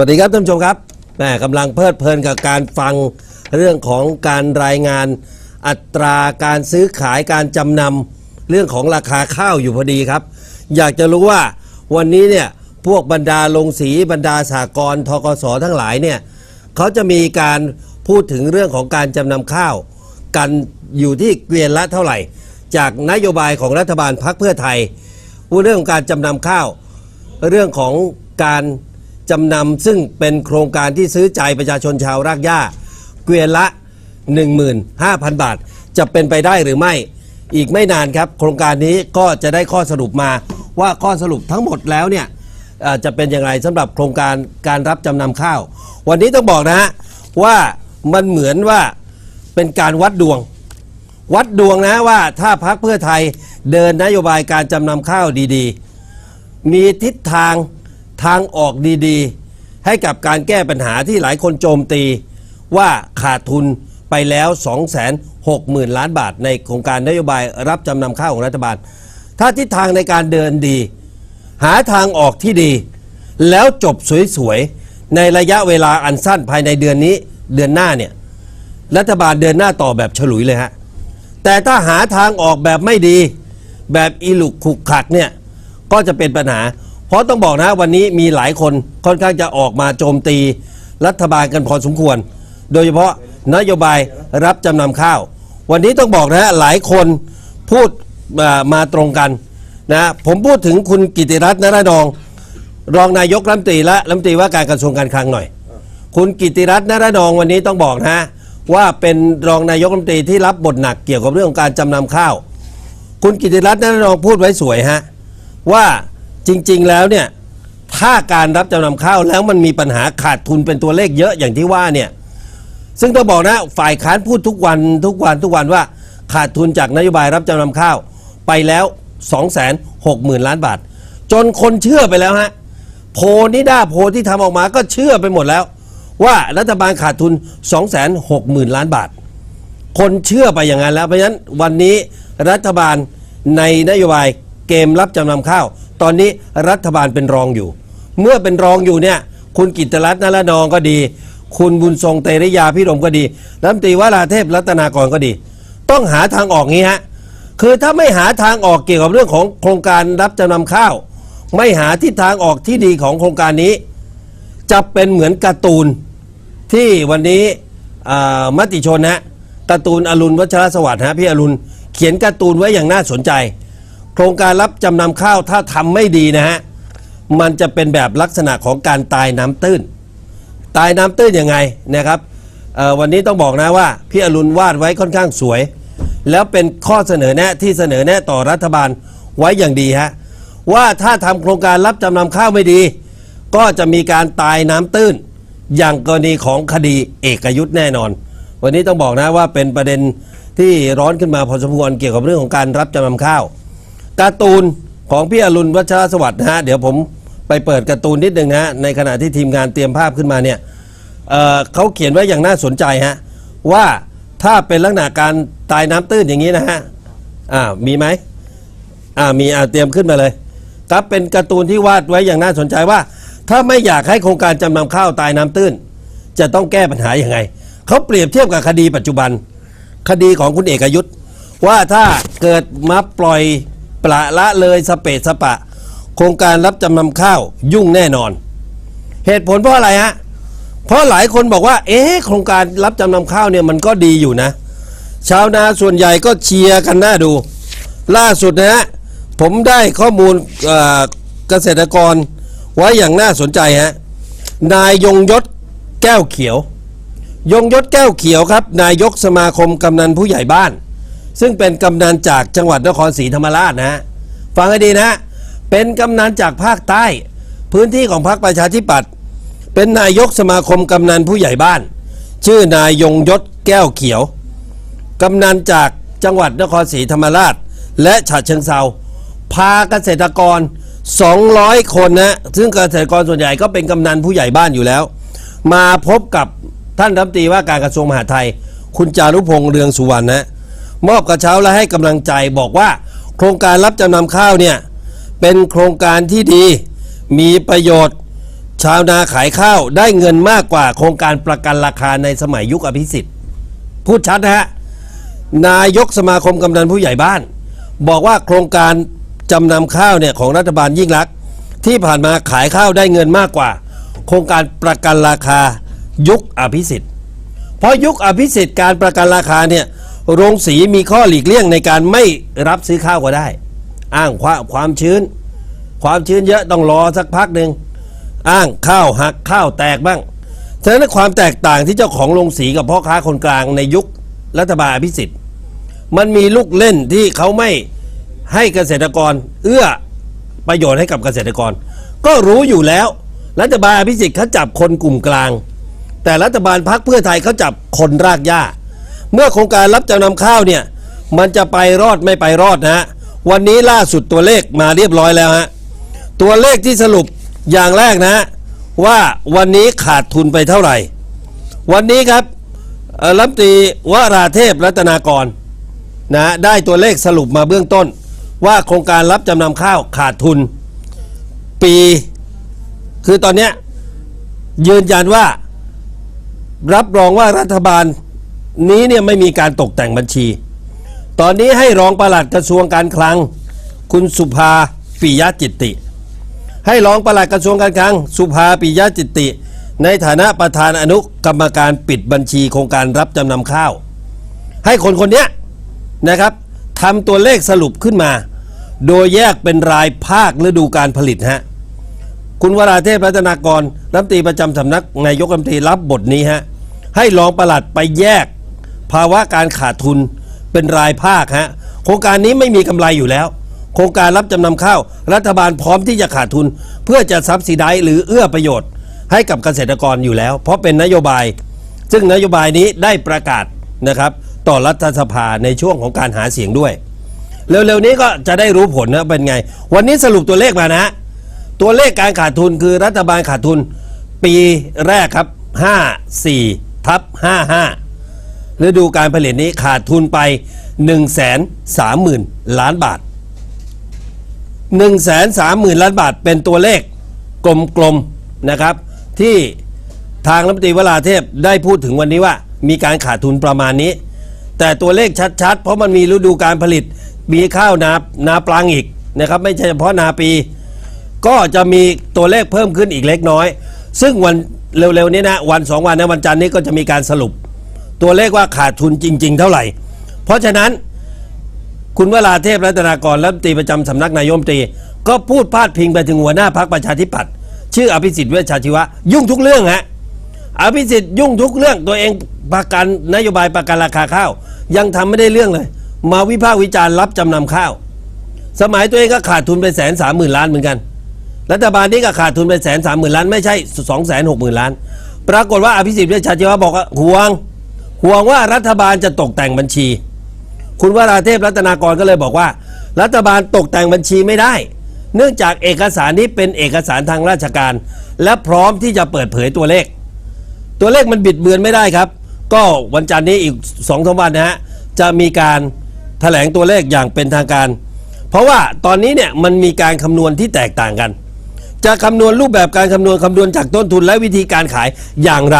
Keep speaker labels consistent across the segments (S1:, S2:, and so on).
S1: สวัสดีครับท่านผู้ชมครับแหมกำลังเพลิดเพลินกับการฟังเรื่องของการรายงาน อัตราการซื้อขายการจำนำเรื่องของราคาข้าวอยู่พอดีครับ อยากจะรู้ว่าวันนี้เนี่ยพวกบรรดาลงสีบรรดาสากรทกสทั้งหลายเนี่ยเขาจะมีการพูดถึงเรื่องของการจำนำข้าว กันอยู่ที่เกวียนละเท่าไหร่ จากนโยบายของรัฐบาลพักเพื่อไทยเรื่องของการจำนำข้าว เรื่องของการ จำนำซึ่งเป็นโครงการที่ซื้อใจประชาชนชาวรากหญ้า เกวียนละ 15,000 บาท จะเป็นไปได้หรือไม่ อีกไม่นานครับ โครงการนี้ก็จะได้ข้อสรุปมาว่าข้อสรุปทั้งหมดแล้วเนี่ยเอ่อจะเป็นอย่างไรสำหรับโครงการการรับจำนำข้าว วันนี้ต้องบอกนะฮะว่ามันเหมือนว่าเป็นการวัดดวง วัดดวงนะว่าถ้าพักเพื่อไทยเดินนโยบายการจำนำข้าวดีๆ มีทิศทาง ทางออกดีๆ ให้กับการแก้ปัญหาที่หลายคนโจมตี ว่าขาดทุนไปแล้ว 260,000 ล้านบาท ในโครงการนโยบายรับจำนำข้าวของรัฐบาล ถ้าทิศทางในการเดินดี หาทางออกที่ดี แล้วจบสวยๆ ในระยะเวลาอันสั้นภายในเดือนนี้เดือนหน้าเนี่ยรัฐบาลเดินหน้าต่อแบบฉลุยเลยฮะ แต่ถ้าหาทางออกแบบไม่ดี แบบอีลุกขุกขักเนี่ย ก็จะเป็นปัญหา เพราะต้องบอกนะวันนี้มีหลายคนค่อนข้างจะออกมาโจมตีรัฐบาลกันพอสมควร โดยเฉพาะนโยบายรับจำนำข้าว วันนี้ต้องบอกนะหลายคนพูดมามาตรงกันนะผมพูดถึงคุณกิติรัตน์นรนอง รองนายกรัฐมนตรีและรัฐมนตรีว่าการกระทรวงการคลังหน่อย คุณกิติรัตน์นรนองวันนี้ต้องบอกนะว่าเป็นรองนายกรัฐมนตรีที่รับบทหนักเกี่ยวกับเรื่องของการจำนำข้าว คุณกิติรัตน์นรนองพูดไว้สวยฮะว่า จริง ๆ แล้วเนี่ยถ้าการรับจำนำข้าวแล้วมันมีปัญหาขาดทุนเป็นตัวเลขเยอะอย่างที่ว่าเนี่ยซึ่งต้องบอกนะฝ่ายค้านพูดทุกวันทุกวันทุกวันว่าขาดทุนจากนโยบายรับจำนำข้าวไปแล้ว 260,000 ล้านบาท จนคนเชื่อไปแล้วฮะโพนิด้าโพที่ทำออกมาก็เชื่อไปหมดแล้ว ว่ารัฐบาลขาดทุน 260,000 ล้านบาท คนเชื่อไปอย่างนั้นแล้วเพราะฉะนั้นวันนี้รัฐบาลในนโยบายเกมรับจำนำข้าว ตอนนี้รัฐบาลเป็นรองอยู่ เมื่อเป็นรองอยู่เนี่ย คุณกิตติรัตน์นรนองก็ดี คุณบุญทรงเตริยาพิรมก็ดีรัฐมนตรีวราเทพรัตนากรก็ดี ต้องหาทางออกงี้ฮะคือถ้าไม่หาทางออกเกี่ยวกับเรื่องของโครงการรับจำนำข้าว ไม่หาทิศทางออกที่ดีของโครงการนี้ จะเป็นเหมือนการ์ตูนที่วันนี้มติชนฮะการ์ตูนอรุณวัชรสวัสดิ์ฮะพี่อรุณเขียนการ์ตูนไว้อย่างน่าสนใจ ครงการรับจำนำข้าวถ้าทำไม่ดีนะฮะ มันจะเป็นแบบลักษณะของการตายน้ำตื้น ตายน้ำตื้นยังไงนะครับวันนี้ต้องบอกนะว่าพี่อรุณวาดไว้ค่อนข้างสวย แล้วเป็นข้อเสนอแนะที่เสนอแนะต่อรัฐบาลไว้อย่างดีฮะว่าถ้าทำโครงการรับจำนำข้าวไม่ดี ก็จะมีการตายน้ำตื้น อย่างกรณีของคดีเอกยุทธ์แน่นอน วันนี้ต้องบอกนะว่าเป็นประเด็นที่ร้อนขึ้นมาพอสมควรเกี่ยวกับเรื่องของการรับจำนำข้าว การ์ตูนของพี่อรุณวัชรสวัสดิ์นะฮะเดี๋ยวผมไปเปิดการ์ตูนนิดนึงนะฮะในขณะที่ทีมงานเตรียมภาพขึ้นมาเนี่ยเอ่อเขาเขียนไว้อย่างน่าสนใจฮะว่าถ้าเป็นลักษณะการตายน้ำตื้นอย่างนี้นะฮะอ่ามีไหมอ่ามีอ่าเตรียมขึ้นมาเลยครับเป็นการ์ตูนที่วาดไว้อย่างน่าสนใจว่า ถ้าไม่อยากให้โครงการจำนำข้าวตายน้ำตื้น จะต้องแก้ปัญหาอย่างไงเขาเปรียบเทียบกับคดีปัจจุบัน คดีของคุณเอกยุทธ์ว่าถ้าเกิดมาปล่อย ปละละเลยสเปะสปะ โครงการรับจำนำข้าวยุ่งแน่นอน เหตุผลเพราะอะไรฮะเพราะหลายคนบอกว่า เอ๊ะโครงการรับจำนำข้าวเนี่ยมันก็ดีอยู่นะ ชาวนาส่วนใหญ่ก็เชียร์กันหน้าดู ล่าสุดนะฮะผมได้ข้อมูลเอ่อเกษตรกรไว้อย่างน่าสนใจฮะนายยงยศแก้วเขียว ยงยศแก้วเขียวครับ นายกสมาคมกำนันผู้ใหญ่บ้าน ซึ่งเป็นกำนันจากจังหวัดนครศรีธรรมราชนะฮะฟังให้ดีนะฮะเป็นกำนันจากภาคใต้ พื้นที่ของพรรคประชาธิปัตย์เป็นนายกสมาคมกำนันผู้ใหญ่บ้าน ชื่อนายยงยศแก้วเขียวกำนันจากจังหวัดนครศรีธรรมราช และฉะเชิงเซาพาเกษตรกร 200 คนนะซึ่งเกษตรกรส่วนใหญ่ก็เป็นกำนันผู้ใหญ่บ้านอยู่แล้ว มาพบกับท่านรัฐมนตรีว่าการกระทรวงมหาดไทย คุณจารุพงษ์เรืองสุวรรณนะ มอบกระเช้าและให้กำลังใจบอกว่า โครงการรับจำนำข้าวเนี่ย เป็นโครงการที่ดี มีประโยชน์ ชาวนาขายข้าวได้เงินมากกว่าโครงการประกันราคาในสมัยยุคอภิสิทธิ์ พูดชัดนะฮะ นายกสมาคมกำนันผู้ใหญ่บ้าน บอกว่าโครงการจำนำข้าวเนี่ยของรัฐบาลยิ่งรักษณ์ที่ผ่านมาขายข้าวได้เงินมากกว่า โครงการประกันราคายุคอภิสิทธิ์เพราะยุคอภิสิทธิ์การประกันราคาเนี่ย โรงสีมีข้อหลีกเลี่ยงในการไม่รับซื้อข้าวก็ได้ อ้างความความชื้น ความชื้นเยอะต้องรอสักพักหนึ่งอ้างข้าวหักข้าวแตกบ้างฉะนั้นความแตกต่างที่เจ้าของโรงสีกับพ่อค้าคนกลางในยุครัฐบาลอภิสิทธิ์ มันมีลูกเล่นที่เขาไม่ให้เกษตรกร เอื้อประโยชน์ให้กับเกษตรกร ก็รู้อยู่แล้ว รัฐบาลอภิสิทธิ์เขาจับคนกลุ่มกลาง แต่รัฐบาลพักเพื่อไทยเขาจับคนรากหญ้า เมื่อโครงการรับจำนำข้าวเนี่ยมันจะไปรอดไม่ไปรอดนะฮะวันนี้ล่าสุดตัวเลขมาเรียบร้อยแล้วฮะตัวเลขที่สรุปอย่างแรกนะ ว่าวันนี้ขาดทุนไปเท่าไหร่ วันนี้ครับรัฐมนตรีวราเทพรัตนากรนะได้ตัวเลขสรุปมาเบื้องต้น ว่าโครงการรับจำนำข้าวขาดทุน ปี คือตอนนี้ยืนยันว่า รับรองว่ารัฐบาล นี้เนี่ยไม่มีการตกแต่งบัญชี ตอนนี้ให้รองปลัดกระทรวงการคลัง คุณสุภาปิยะจิตติ ให้รองปลัดกระทรวงการคลัง สุภาปิยะจิตติ ในฐานะประธานอนุกรรมการปิดบัญชีโครงการรับจำนำข้าว ให้คนคนนี้นะครับทำตัวเลขสรุปขึ้นมา โดยแยกเป็นรายภาคฤดูการผลิตฮะคุณวราเทพรัตนากรรัฐมนตรีประจำสำนักนายกรัฐมนตรีรับบทนี้ฮะให้รองปลัดไปแยก ภาวะการขาดทุนเป็นรายภาคฮะโครงการนี้ไม่มีกำไรอยู่แล้ว โครงการรับจำนำข้าว รัฐบาลพร้อมที่จะขาดทุน เพื่อจะซับซิไดหรือเอื้อประโยชน์ ให้กับเกษตรกรอยู่แล้ว เพราะเป็นนโยบาย ซึ่งนโยบายนี้ได้ประกาศนะครับ ต่อรัฐสภาในช่วงของการหาเสียงด้วยเร็วๆนี้ก็จะได้รู้ผลนะเป็นไง วันนี้สรุปตัวเลขมานะฮะตัวเลขการขาดทุนคือรัฐบาลขาดทุน ปีแรกครับ 54ทับ55 ฤดูการผลิตนี้ขาดทุนไป 1 3 0 0 0 0 ล้านบาท 1 3 0 0 0 0 ล้านบาทเป็นตัวเลขกลมๆนะครับ ที่ทางรัฐมนตรีวราเทพได้พูดถึงวันนี้ว่า มีการขาดทุนประมาณนี้ แต่ตัวเลขชัดๆ เพราะมันมีฤดูการผลิตมีข้าวนานาปลังอีกนะครับไม่ใช่เฉพาะนาปี ก็จะมีตัวเลขเพิ่มขึ้นอีกเล็กน้อย ซึ่งวันเร็วๆนี้นะวันสองวันนะวันจันทร์นี้ก็จะมีการสรุป ตัวเลขว่าขาดทุนจริง ๆ เท่าไหร่ เพราะฉะนั้นคุณวราเทพรัตนากรรัฐมนตรีประจำสำนักนายมตรี ก็พูดพาดพิงไปถึงหัวหน้าพักประชาธิปัตย์ชื่ออภิสิทธิ์เวชชาชีวะ ยุ่งทุกเรื่องฮะอภิสิทธิ์ยุ่งทุกเรื่องตัวเองประกันนโยบายประกันราคาข้าว ยังทำไม่ได้เรื่องเลย มาวิพากษ์วิจารณ์รับจำนำข้าว สมัยตัวเองก็ขาดทุนไปแสนสามหมื่นล้านเหมือนกัน รัฐบาลนี้ก็ขาดทุนไปแสนสามหมื่นล้านไม่ใช่สองแสนหกหมื่นล้าน ปรากฏว่าอภิสิทธิ์เวชชาชีวะบอกว่าห่วง ห่วงว่ารัฐบาลจะตกแต่งบัญชี คุณวราเทพรัตนากรก็เลยบอกว่า รัฐบาลตกแต่งบัญชีไม่ได้ เนื่องจากเอกสารนี้เป็นเอกสารทางราชการ และพร้อมที่จะเปิดเผยตัวเลข ตัวเลขมันบิดเบือนไม่ได้ครับ ก็วันจันทร์นี้อีกสองสวันนะฮะจะมีการแถลงตัวเลขอย่างเป็นทางการ เพราะว่าตอนนี้เนี่ยมันมีการคำนวณที่แตกต่างกัน จะคำนวณรูปแบบการคำนวณคำนวณจากต้นทุนและวิธีการขายอย่างไร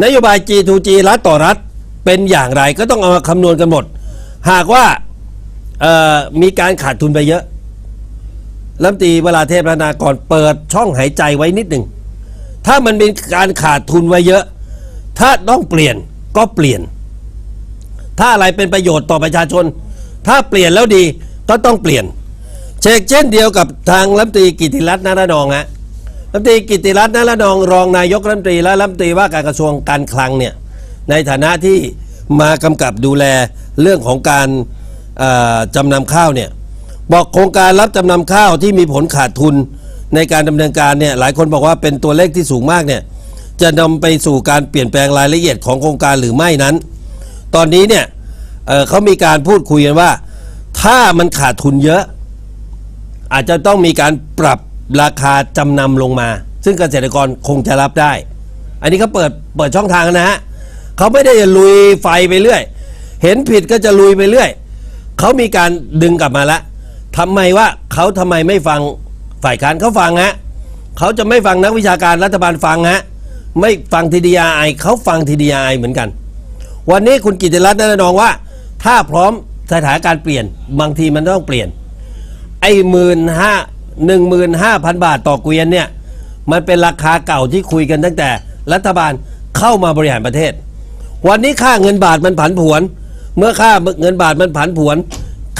S1: นโยบาย G2G รัฐต่อรัฐเป็นอย่างไรก็ต้องเอามาคำนวณกันหมด หากว่ามีการขาดทุนไปเยอะรัฐมนตรีเวลาเทพรนากรเปิดช่องหายใจไว้นิดหนึ่ง ถ้ามันเป็นการขาดทุนไว้เยอะ ถ้าต้องเปลี่ยนก็เปลี่ยน ถ้าอะไรเป็นประโยชน์ต่อประชาชน ถ้าเปลี่ยนแล้วดีก็ต้องเปลี่ยน เชกเช่นเดียวกับทางรัฐมนตรีกิติรัตน์นารนองฮะ รัฐมนตรีกิติรัตน์นารนองรองนายกรัฐมนตรีและรัฐมนตรีว่าการกระทรวงการคลังเนี่ยในฐานะที่มากำกับดูแลเรื่องของการเอ่อจำนำข้าวเนี่ยบอกโครงการรับจำนำข้าวที่มีผลขาดทุนในการดำเนินการเนี่ยหลายคนบอกว่าเป็นตัวเลขที่สูงมากเนี่ยจะนำไปสู่การเปลี่ยนแปลงรายละเอียดของโครงการหรือไม่นั้น ตอนนี้เนี่ยเเขามีการพูดคุยกันว่า ถ้ามันขาดทุนเยอะ อาจจะต้องมีการปรับ ราคาจำนำลงมา ซึ่งเกษตรกรคงจะรับได้ อันนี้เขาเปิดเปิดช่องทางนะฮะเขาไม่ได้จะลุยไฟไปเรื่อย เห็นผิดก็จะลุยไปเรื่อยเขามีการดึงกลับมาแล้วทำไมว่าเขาทำไมไม่ฟังฝ่ายค้านเขาฟังฮะเขาจะไม่ฟังนักวิชาการรัฐบาลฟังฮะไม่ฟัง TDI เขาฟัง TDI เหมือนกัน วันนี้คุณกิติรัตน์นันนองว่า ถ้าพร้อมสถานการณ์เปลี่ยนบางทีมันต้องเปลี่ยน ไอ้หมื่นห้า หนึ่งหมื่นห้าพันบาทต่อเกวียนเนี่ยมันเป็นราคาเก่าที่คุยกันตั้งแต่รัฐบาลเข้ามาบริหารประเทศ วันนี้ค่าเงินบาทมันผันผวน เมื่อค่าเงินบาทมันผันผวน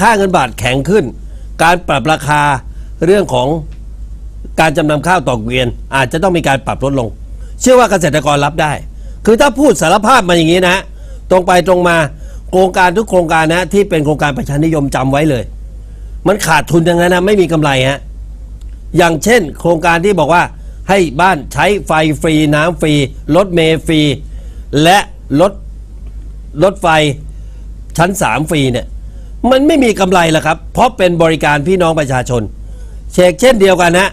S1: ค่าเงินบาทแข็งขึ้น การปรับราคาเรื่องของการจำนำข้าวต่อเกวียน อาจจะต้องมีการปรับลดลง เชื่อว่าเกษตรกรรับได้ คือถ้าพูดสารภาพมาอย่างนี้นะ ตรงไปตรงมาโครงการทุกโครงการนะที่เป็นโครงการประชานิยมจำไว้เลย มันขาดทุนย่างนั้นนะไม่มีกำไรฮะ อย่างเช่น โครงการที่บอกว่าให้บ้านใช้ไฟฟรีน้ำฟรีรถเมล์ฟรี และรถรถไฟชั้น3ฟรีเนี่ยมันไม่มีกำไรละครับ เพราะเป็นบริการพี่น้องประชาชน เชกเช่นเดียวกันนะ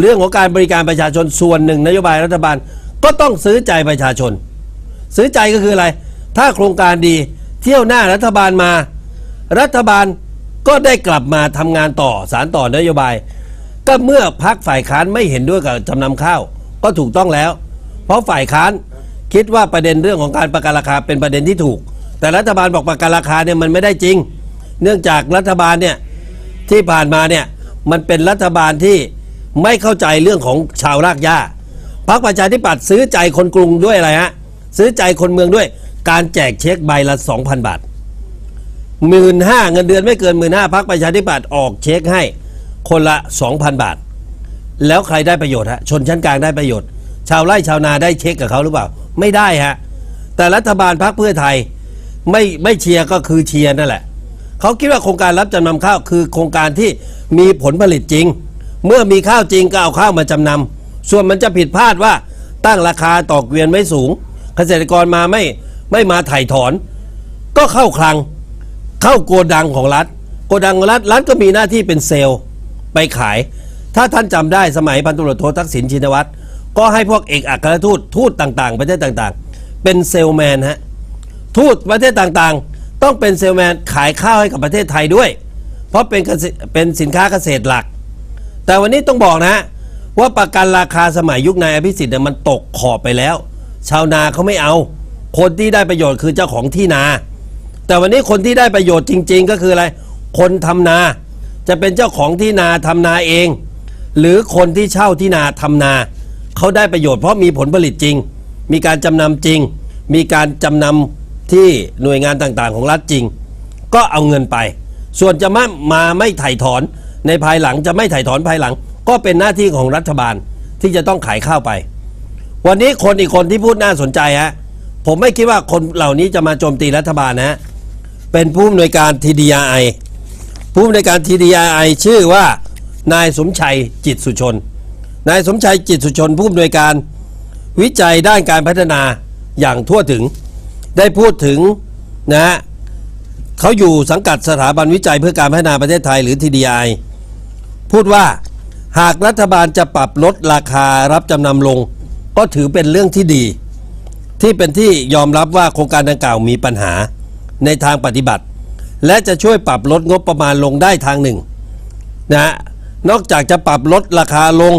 S1: เรื่องของการบริการประชาชนส่วนหนึ่งนโยบายรัฐบาลก็ต้องซื้อใจประชาชน ซื้อใจก็คืออะไร ถ้าโครงการดีเที่ยวหน้ารัฐบาลมา รัฐบาลก็ได้กลับมาทำงานต่อสารต่อนโยบาย ก็เมื่อพักฝ่ายค้านไม่เห็นด้วยกับจำนำข้าว ก็ถูกต้องแล้ว เพราะฝ่ายค้านคิดว่าประเด็นเรื่องของการประกันราคาเป็นประเด็นที่ถูก แต่รัฐบาลบอกประกันราคาเนี่ยมันไม่ได้จริง เนื่องจากรัฐบาลเนี่ยที่ผ่านมาเนี่ยมันเป็นรัฐบาลที่ไม่เข้าใจเรื่องของชาวรากหญ้าพรรคประชาธิปัตย์ซื้อใจคนกรุงด้วยอะไรฮะซื้อใจคนเมืองด้วย การแจกเช็คใบละ 2,000 บาทหมื่นห้าเงินเดือนไม่เกินหมื่นห้าพักประชาธิปัตย์ออกเช็คให้ คนละ 2,000 บาท แล้วใครได้ประโยชน์ฮะชนชั้นกลางได้ประโยชน์ ชาวไร่ชาวนาได้เช็คกับเขาหรือเปล่า ไม่ได้ฮะแต่รัฐบาลพักเพื่อไทยไม่ไม่เชียร์ก็คือเชียร์นั่นแหละเขาคิดว่าโครงการรับจำนำข้าวคือโครงการที่มีผลผลิตจริง เมื่อมีข้าวจริงก็เอาข้าวมาจำนำส่วนมันจะผิดพลาดว่าตั้งราคาต่อเกวียนไม่สูง เกษตรกรมาไม่ไม่มาถ่ายถอน ก็เข้าคลัง เข้าโกดังของรัฐ โกดังของรัฐรัฐก็มีหน้าที่เป็นเซลล์ ไปขาย ถ้าท่านจำได้สมัยพันตุรวจโททักษิณชินวัตรก็ให้พวกเอกอัครทูตทูตต่างๆ ประเทศต่างๆ เป็นเซลแมนฮะทูตประเทศต่างๆ ต้องเป็นเซลแมนขายข้าวให้กับประเทศไทยด้วย เพราะเป็นเกษเป็นสินค้าเกษตรหลัก แต่วันนี้ต้องบอกนะฮะว่าประกันราคาสมัยยุคนายอภิสิทธิ์เนี่ยมันตกขอบไปแล้ว ชาวนาเขาไม่เอา คนที่ได้ประโยชน์คือเจ้าของที่นา แต่วันนี้คนที่ได้ประโยชน์จริง ๆ ก็คืออะไร คนทำนา จะเป็นเจ้าของที่นาทำนาเอง หรือคนที่เช่าที่นาทำนาเขาได้ประโยชน์เพราะมีผลผลิตจริง มีการจำนำจริง มีการจำนำที่หน่วยงานต่างๆ ของรัฐจริง ก็เอาเงินไป ส่วนจะมามาไม่ถ่ายถอนในภายหลังจะไม่ถ่ายถอนภายหลัง ก็เป็นหน้าที่ของรัฐบาลที่จะต้องขายข้าวไป วันนี้คนอีกคนที่พูดน่าสนใจฮะผมไม่คิดว่าคนเหล่านี้จะมาโจมตีรัฐบาลนะฮะเป็นผู้อำนวยการ TDI ผู้อำนวยการ TDI ชื่อว่านายสมชัยจิตสุชน นายสมชัยจิตสุชน ผู้อำนวยการวิจัยด้านการพัฒนาอย่างทั่วถึง ได้พูดถึงนะฮะเขาอยู่สังกัดสถาบันวิจัยเพื่อการพัฒนาประเทศไทยหรือ TDI พูดว่าหากรัฐบาลจะปรับลดราคารับจำนำลง ก็ถือเป็นเรื่องที่ดี ที่เป็นที่ยอมรับว่าโครงการดังกล่าวมีปัญหาในทางปฏิบัติ และจะช่วยปรับลดงบประมาณลงได้ทางหนึ่งนะฮะนอกจากจะปรับลดราคาลง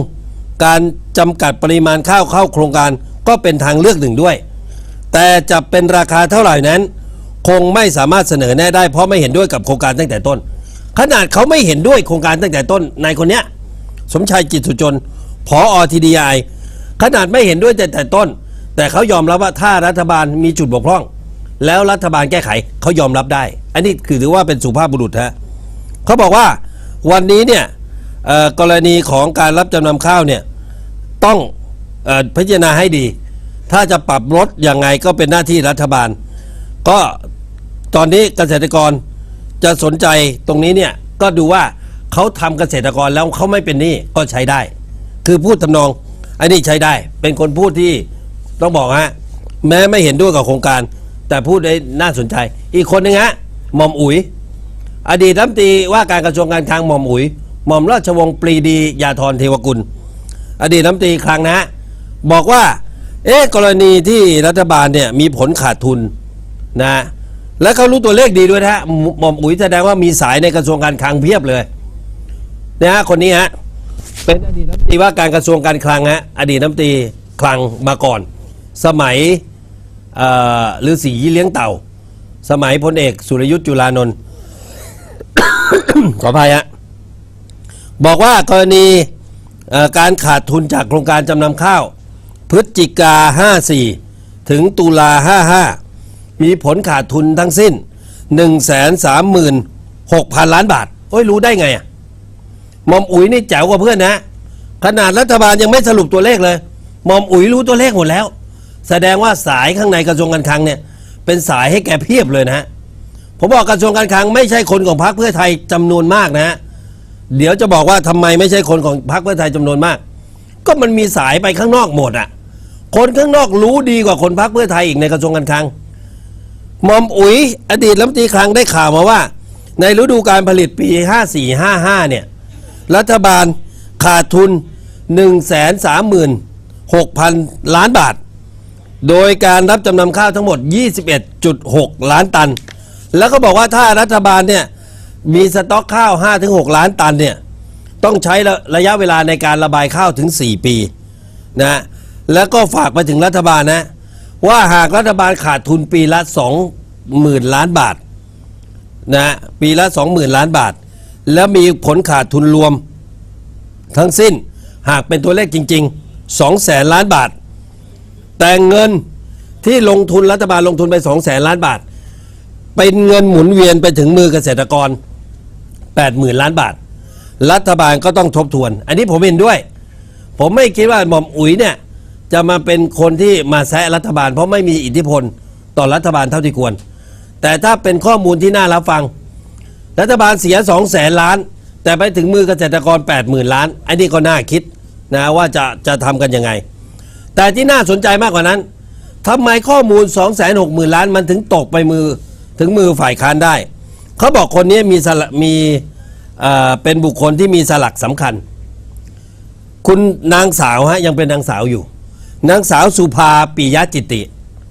S1: การจำกัดปริมาณข้าวเข้าโครงการก็เป็นทางเลือกหนึ่งด้วย แต่จะเป็นราคาเท่าไหร่นั้น คงไม่สามารถเสนอแน่ได้เพราะไม่เห็นด้วยกับโครงการตั้งแต่ต้น ขนาดเขาไม่เห็นด้วยโครงการตั้งแต่ต้นนายคนเนี้ยสมชายจิตสุจนผออทีดีไอขนาดไม่เห็นด้วยแต่แต่ต้น แต่เขายอมรับว่าถ้ารัฐบาลมีจุดบกพร่อง แล้วรัฐบาลแก้ไขเขายอมรับได้ อันนี้คือถือว่าเป็นสุภาพบุรุษฮะเขาบอกว่าวันนี้เนี่ยกรณีของการรับจำนำข้าวเนี่ยต้องอพิจารณาให้ดี ถ้าจะปรับลดยังไงก็เป็นหน้าที่รัฐบาล ก็ตอนนี้เกษตรกรจะสนใจตรงนี้เนี่ยก็ดูว่าเขาทำเกษตรกรแล้วเขาไม่เป็นหนี้ก็ใช้ได้ คือพูดทำนองอันนี้ใช้ได้ เป็นคนพูดที่ต้องบอกฮะแม้ไม่เห็นด้วยกับโครงการ แต่พูดได้น่าสนใจ อีกคนหนึงฮะหม่อมอุ๋ย อดีตรัฐมนตรีว่าการกระทรวงการคลังหม่อมอุ๋ยหม่อมราชวงศ์ปรีดียาธรเทวกุล อดีตรัฐมนตรีคลังนะฮะบอกว่า เอ๊ะกรณีที่รัฐบาลเนี่ยมีผลขาดทุนนะและเขารู้ตัวเลขดีด้วยนะฮะหม่อมอุ๋ยแสดงว่ามีสายในกระทรวงการคลังเพียบเลยนะฮะคนนี้ฮะเป็นอดีตรัฐมนตรีว่าการกระทรวงการคลังฮะอดีตรัฐมนตรีคลังมาก่อน สมัย ฤาษีเลี้ยงเต่า สมัยพลเอกสุรยุทธ์จุลานนท์ ขออภัยฮะบอกว่ากรณีการขาดทุนจากโครงการจำนำข้าว พฤศจิกา 54 ถึงตุลา 55 มีผลขาดทุนทั้งสิ้น 136,000 ล้านบาท โอ้ยรู้ได้ไงอะมอมอุ๋ยนี่แจ๋วกว่าเพื่อนนะ ขนาดรัฐบาลยังไม่สรุปตัวเลขเลย มอมอุ๋ยรู้ตัวเลขหมดแล้ว แสดงว่าสายข้างในกระทรวงการคลังเนี่ยเป็นสายให้แกเพียบเลยนะฮะผมบอกกระทรวงการคลังไม่ใช่คนของพรรคเพื่อไทยจำนวนมากนะฮะเดี๋ยวจะบอกว่าทำไมไม่ใช่คนของพรรคเพื่อไทยจำนวนมาก ก็มันมีสายไปข้างนอกหมดอะคนข้างนอกรู้ดีกว่าคนพรรคเพื่อไทยอีกในกระทรวงการคลังมอมอุ๋ยอดีตรัฐมนตรีคลังได้ข่าวมาว่า ในฤดูการผลิตปี 54-55 เนี่ย รัฐบาลขาดทุน 136,000 ล้านบาท โดยการรับจำนำข้าวทั้งหมด 21.6 ล้านตัน แล้วก็บอกว่าถ้ารัฐบาลเนี่ยมีสต็อกข้าว 5-6 ล้านตันเนี่ยต้องใช้ระระยะเวลาในการระบายข้าวถึง 4 ปีนะแล้วก็ฝากไปถึงรัฐบาลนะ ว่าหากรัฐบาลขาดทุนปีละ 20,000 ล้านบาทนะปีละ 20,000 ล้านบาท แล้วมีผลขาดทุนรวมทั้งสิ้นหากเป็นตัวเลขจริง ๆ2แสนล้านบาท แต่เงินที่ลงทุนรัฐบาลลงทุนไป2แสนล้านบาท เป็นเงินหมุนเวียนไปถึงมือเกษตรกร 80,000 ล้านบาท รัฐบาลก็ต้องทบทวน อันนี้ผมเห็นด้วย ผมไม่คิดว่าหม่อมอุ๋ยเนี่ยจะมาเป็นคนที่มาแซะรัฐบาล เพราะไม่มีอิทธิพลต่อรัฐบาลเท่าที่ควร แต่ถ้าเป็นข้อมูลที่น่ารับฟัง รัฐบาลเสีย2 0 0แสนล้าน แต่ไปถึงมือเกษตรกร 80,000 ล้าน อันนี้ก็น่าคิดนะว่าจะจะทำกันยังไง แต่ที่น่าสนใจมากกว่านั้นทำไมข้อมูล 2 6 0 0 0 0 ล้านมันถึงตกไปมือถึงมือฝ่ายค้านได้ เขาบอกคนนี้มีสลมีเอ่อเป็นบุคคลที่มีสลักสำคัญ คุณนางสาวฮะยังเป็นนางสาวอยู่ นางสาวสุภาปิยะจิตติ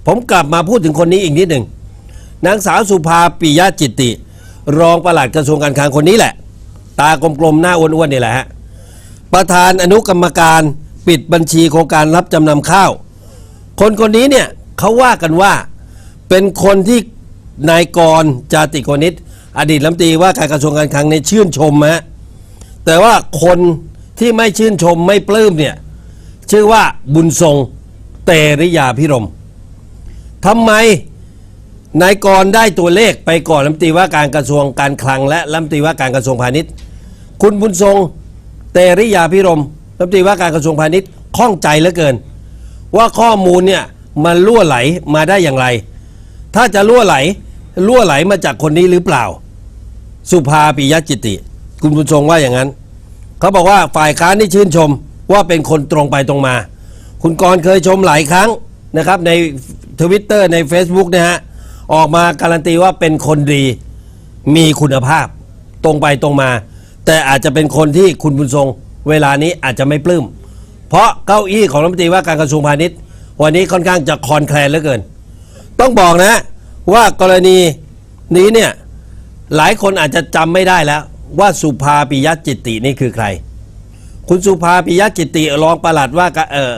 S1: ผมกลับมาพูดถึงคนนี้อีกนิดหนึ่งนางสาวสุภาปิยะจิตติ รองปลัดกระทรวงการคลังคนนี้แหละ ตากลมๆหน้าอ้วนๆนี่แหละฮะประธานอนุกรรมการ ปิดบัญชีโครงการรับจำนำข้าว คนคนนี้เนี่ยเขาว่ากันว่าเป็นคนที่นายกรจาติกนิษฐ์อดีตรัฐมนตรีว่าการกระทรวงการคลังในชื่นชมฮะแต่ว่าคนที่ไม่ชื่นชมไม่ปลื้มเนี่ยชื่อว่าบุญทรงเตริยาพิรมทำไมนายกรได้ตัวเลขไปก่อนรัฐมนตรีว่าการกระทรวงการคลังและรัฐมนตรีว่าการกระทรวงพาณิชย์ คุณบุญทรงเตริยาพิรม รัฐมนตรีว่าการกระทรวงพาณิชย์ข้องใจเหลือเกิน ว่าข้อมูลเนี่ยมันล่วไหลมาได้อย่างไร ถ้าจะล่วไหลล่วไหลมาจากคนนี้หรือเปล่า สุภาปิยจิติ คุณบุญทรงว่าอย่างนั้น เขาบอกว่าฝ่ายค้านนี่ชื่นชมว่าเป็นคนตรงไปตรงมา คุณกรณ์เคยชมหลายครั้งนะครับ ในทวิตเตอร์ใน Facebook นะฮะออกมาการันตีว่าเป็นคนดีมีคุณภาพ ตรงไปตรงมา แต่อาจจะเป็นคนที่คุณบุญทรง เวลานี้อาจจะไม่ปลื้มเพราะเก้าอี้ของรัฐมนตรีว่าการกระทรวงพาณิชย์ วันนี้ค่อนข้างจะคลอนแคลนเหลือเกิน ต้องบอกนะว่ากรณีนี้เนี่ยหลายคนอาจจะจำไม่ได้แล้ว ว่าสุภาปิยจิตตินี่คือใคร คุณสุภาปิยจิตติรองปลัดว่าเออ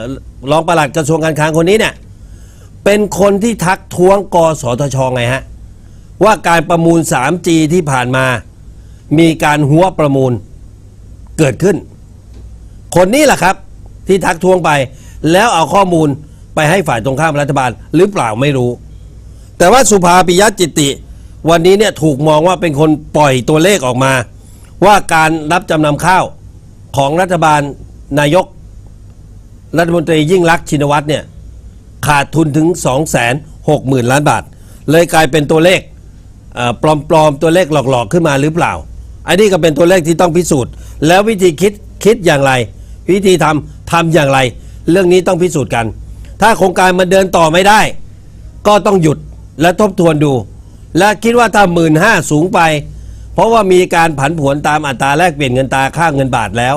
S1: รองปลัดกระทรวงการคลังคนนี้เนี่ยเป็นคนที่ทักท้วงกสทชไงฮะว่าการประมูล 3G ที่ผ่านมา มีการหัวประมูลเกิดขึ้น คนนี้แหละครับที่ทักท้วงไป แล้วเอาข้อมูลไปให้ฝ่ายตรงข้ามรัฐบาลหรือเปล่าไม่รู้ แต่ว่าสุภาปิยจิติ วันนี้เนี่ยถูกมองว่าเป็นคนปล่อยตัวเลขออกมา ว่าการรับจำนำข้าวของรัฐบาลนายก รัฐมนตรียิ่งรักชินวัตรเนี่ยขาดทุนถึง 2 6 0 0 0 0 ล้านบาท เลยกลายเป็นตัวเลขเอ่อปลอมๆตัวเลขหลอกๆขึ้นมาหรือเปล่า อันนี้ก็เป็นตัวเลขที่ต้องพิสูจน์ แล้ววิธีคิดคิดอย่างไร วิธีทำทำอย่างไร เรื่องนี้ต้องพิสูจน์กัน ถ้าโครงการมันเดินต่อไม่ได้ ก็ต้องหยุดและทบทวนดู และคิดว่าถ้าหมื่นห้าสูงไป เพราะว่ามีการผันผวนตามอัตราแลกเปลี่ยนเงินตราค่าเงินบาทแล้ว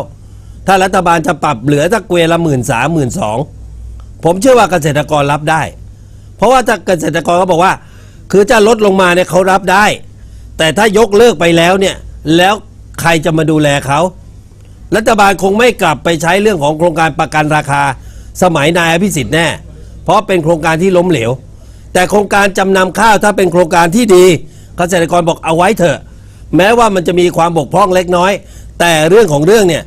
S1: ถ้ารัฐบาลจะปรับเหลือสักเกวละหมื่นสามหมื่นสองผมเชื่อว่าเกษตรกรรับได้ เพราะว่าถ้าเกษตรกรเขาบอกว่า คือจะลดลงมาเนี่ยเขารับได้ แต่ถ้ายกเลิกไปแล้วเนี่ยแล้วใครจะมาดูแลเขา รัฐบาลคงไม่กลับไปใช้เรื่องของโครงการประกันราคา สมัยนายอภิสิทธิ์แน่ เพราะเป็นโครงการที่ล้มเหลว แต่โครงการจำนำข้าวถ้าเป็นโครงการที่ดีเกษตรกรบอกเอาไว้เถอะ แม้ว่ามันจะมีความบกพร่องเล็กน้อย แต่เรื่องของเรื่องเนี่ย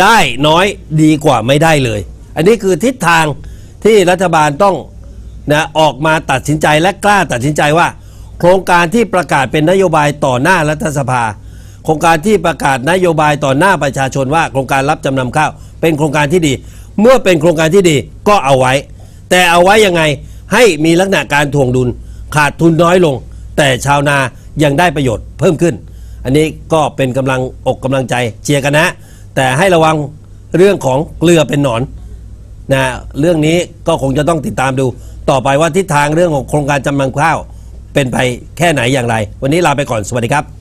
S1: ได้น้อยดีกว่าไม่ได้เลย อันนี้คือทิศทางที่รัฐบาลต้องนะออกมาตัดสินใจและกล้าตัดสินใจว่า โครงการที่ประกาศเป็นนโยบายต่อหน้ารัฐสภา ครงการที่ประกาศนโยบายต่อหน้าประชาชนว่าโครงการรับจำนำข้าว เป็นโครงการที่ดี เมื่อเป็นโครงการที่ดีก็เอาไว้ แต่เอาไว้ยังไงให้มีลักษณะการถ่วงดุล ขาดทุนน้อยลง แต่ชาวนายังได้ประโยชน์เพิ่มขึ้น อันนี้ก็เป็นกำลังอกกำลังใจเชียร์กันนะ แต่ให้ระวังเรื่องของเกลือเป็นหนอนนะเรื่องนี้ก็คงจะต้องติดตามดู ต่อไปว่าทิศทางเรื่องของโครงการจำนำข้าว เป็นไปแค่ไหนอย่างไร วันนี้ลาไปก่อนสวัสดีครับ